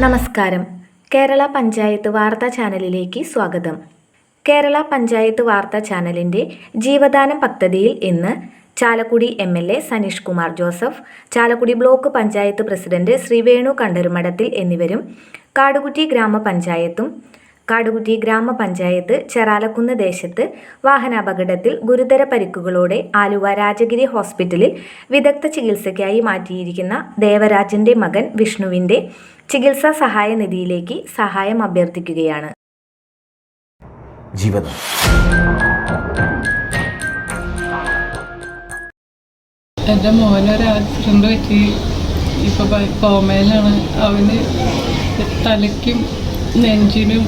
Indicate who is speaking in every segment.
Speaker 1: നമസ്കാരം. കേരള പഞ്ചായത്ത് വാർത്താ ചാനലിലേക്ക് സ്വാഗതം. കേരള പഞ്ചായത്ത് വാർത്താ ചാനലിന്റെ ജീവദാനം പദ്ധതിയിൽ ഇന്ന് Chalakudy M L A Sanish Kumar Joseph Chalakudy block panchayat president Shri Venu Kandarumadathil എന്നിവരും കാടുകുറ്റി ഗ്രാമപഞ്ചായത്തും കാടുകുറ്റി ഗ്രാമപഞ്ചായത്ത് ചെറാലക്കുന്ന് ദേശത്ത് വാഹനാപകടത്തിൽ ഗുരുതര പരിക്കുകളോടെ ആലുവ രാജഗിരി ഹോസ്പിറ്റലിൽ വിദഗ്ധ ചികിത്സയ്ക്കായി മാറ്റിയിരിക്കുന്ന ദേവരാജന്റെ മകൻ വിഷ്ണുവിന്റെ ചികിത്സാ സഹായ നിധിയിലേക്ക് സഹായം അഭ്യർത്ഥിക്കുകയാണ്.
Speaker 2: എന്റെ മോനൊരു ആക്സിഡന്റ് പറ്റി. ഇപ്പോൾ കോമയിലാണ് അവന് തലയ്ക്കും നെഞ്ചിനും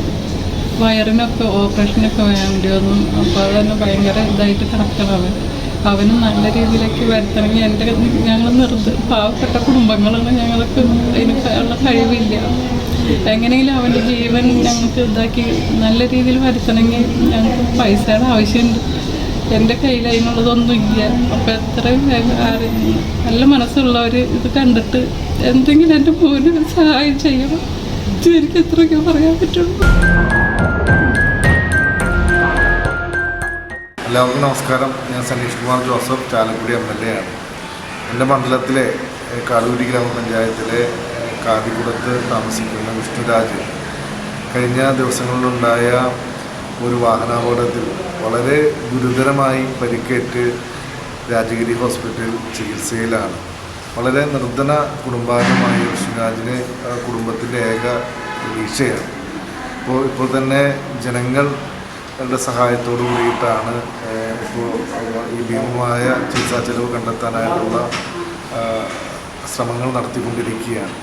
Speaker 2: വയറിനൊക്കെ ഓപ്പറേഷനൊക്കെ വേണ്ടി വന്നു. അപ്പോൾ അതന്നെ ഭയങ്കര ഇതായിട്ട് കിടക്കണവൻ അവന് നല്ല രീതിയിലേക്ക് വരുത്തണമെങ്കിൽ എന്റെ ഞങ്ങൾ നിർദ്ദ പാവപ്പെട്ട കുടുംബങ്ങളാണ് ഞങ്ങൾക്ക് അതിനുള്ള കഴിവില്ല. എങ്ങനെയെങ്കിലും അവന്റെ ജീവൻ ഞങ്ങൾക്ക് ഇതാക്കി നല്ല രീതിയിൽ വരുത്തണമെങ്കിൽ ഞങ്ങൾക്ക് പൈസയുടെ ആവശ്യമുണ്ട്. എന്റെ കയ്യിൽ അതിനുള്ളതൊന്നും ഇല്ല. അപ്പം എത്രയും നല്ല മനസ്സുള്ളവർ ഇത് കണ്ടിട്ട് എന്തെങ്കിലും എന്റെ മോന് സഹായം ചെയ്യണം. എനിക്ക് എത്രയൊക്കെ പറയാൻ പറ്റുള്ളൂ.
Speaker 3: എല്ലാവർക്കും നമസ്കാരം. ഞാൻ Sanish Kumar Joseph Chalakudy M L A ആണ്. എന്റെ മണ്ഡലത്തിലെ കാടൂരി ഗ്രാമപഞ്ചായത്തിലെ കാതികുടത്ത് താമസിക്കുന്ന വിഷ്ണുരാജ് കഴിഞ്ഞ ദിവസങ്ങളിലുണ്ടായ ഒരു വാഹനാപകടത്തിൽ വളരെ ഗുരുതരമായി പരിക്കേറ്റ് രാജഗിരി ഹോസ്പിറ്റലിൽ ചികിത്സയിലാണ്. വളരെ നിർധന കുടുംബാംഗമായ വിഷ്ണുരാജിന് കുടുംബത്തിന്റെ ഏക പ്രതീക്ഷയാണ് ഇപ്പോൾ ഇപ്പോൾ തന്നെ ജനങ്ങളുടെ സഹായത്തോടു കൂടിയിട്ടാണ് ഇപ്പോൾ ഈ ഭീമമായ ചികിത്സാ ചെലവ് കണ്ടെത്താനായിട്ടുള്ള ശ്രമങ്ങൾ നടത്തിക്കൊണ്ടിരിക്കുകയാണ്.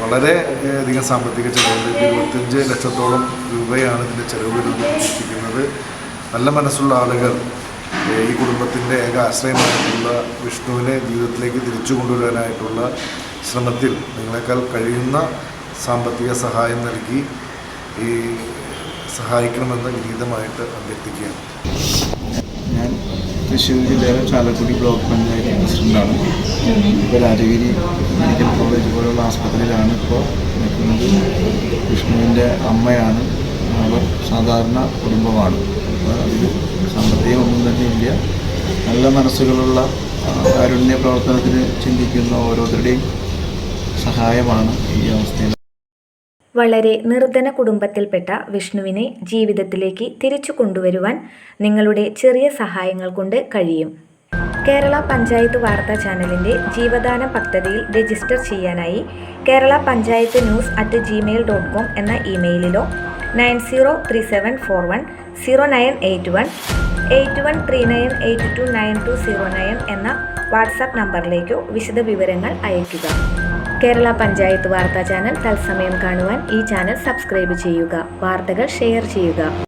Speaker 3: വളരെ അധികം സാമ്പത്തിക ചെലവുണ്ട്. ഇരുപത്തഞ്ച് ലക്ഷത്തോളം രൂപയാണ് ഇതിന്റെ ചെലവ് വരുന്നത് നല്ല മനസ്സുള്ള ആളുകൾ ഈ കുടുംബത്തിന്റെ ഏക ആശ്രയമായിട്ടുള്ള വിഷ്ണുവിനെ ജീവിതത്തിലേക്ക് തിരിച്ചു കൊണ്ടുവരാനായിട്ടുള്ള ശ്രമത്തിൽ നിങ്ങളെക്കാൾ കഴിയുന്ന സാമ്പത്തിക സഹായം നൽകി ഈ സഹായിക്കണമെന്ന് വിനീതമായിട്ട് അഭ്യർത്ഥിക്കുകയാണ്.
Speaker 4: ഞാൻ തൃശ്ശൂർ ജില്ലയിലെ ചാലക്കുടി ബ്ലോക്ക് പഞ്ചായത്ത് പ്രസിഡന്റാണ് ഇപ്പോൾ രാജഗിരി മെഡിക്കൽ കോളേജ് പോലുള്ള ആസ്പത്രിയിലാണ് ഇപ്പോൾ നിൽക്കുന്നത്. വിഷ്ണുവിന്റെ അമ്മയാണ്. അവർ സാധാരണ കുടുംബമാണ്. അപ്പോൾ അതിൽ സാമ്പത്തികമൊന്നും തന്നെ ഇല്ല. നല്ല മനസ്സുകളുള്ള കാരുണ്യ പ്രവർത്തനത്തിന് ചിന്തിക്കുന്ന ഓരോരുത്തരുടെയും സഹായമാണ് ഈ അവസ്ഥയിൽ
Speaker 1: വളരെ നിർധന കുടുംബത്തിൽപ്പെട്ട വിഷ്ണുവിനെ ജീവിതത്തിലേക്ക് തിരിച്ചു കൊണ്ടുവരുവാൻ നിങ്ങളുടെ ചെറിയ സഹായങ്ങൾ കൊണ്ട് കഴിയും. കേരള പഞ്ചായത്ത് വാർത്താ ചാനലിന്റെ ജീവദാന പദ്ധതിയിൽ രജിസ്റ്റർ ചെയ്യാനായി Kerala panchayat news at Gmail dot com എന്ന ഇമെയിലിലോ nine zero three seven four one zero nine eight one eight one three nine eight two nine two zero nine എന്ന വാട്സാപ്പ് നമ്പറിലേക്കോ വിശദവിവരങ്ങൾ അയയ്ക്കുക. കേരള പഞ്ചായത്ത് വാർത്താ ചാനൽ തത്സമയം കാണുവാൻ ഈ ചാനൽ സബ്സ്ക്രൈബ് ചെയ്യുക. വാർത്തകൾ ഷെയർ ചെയ്യുക.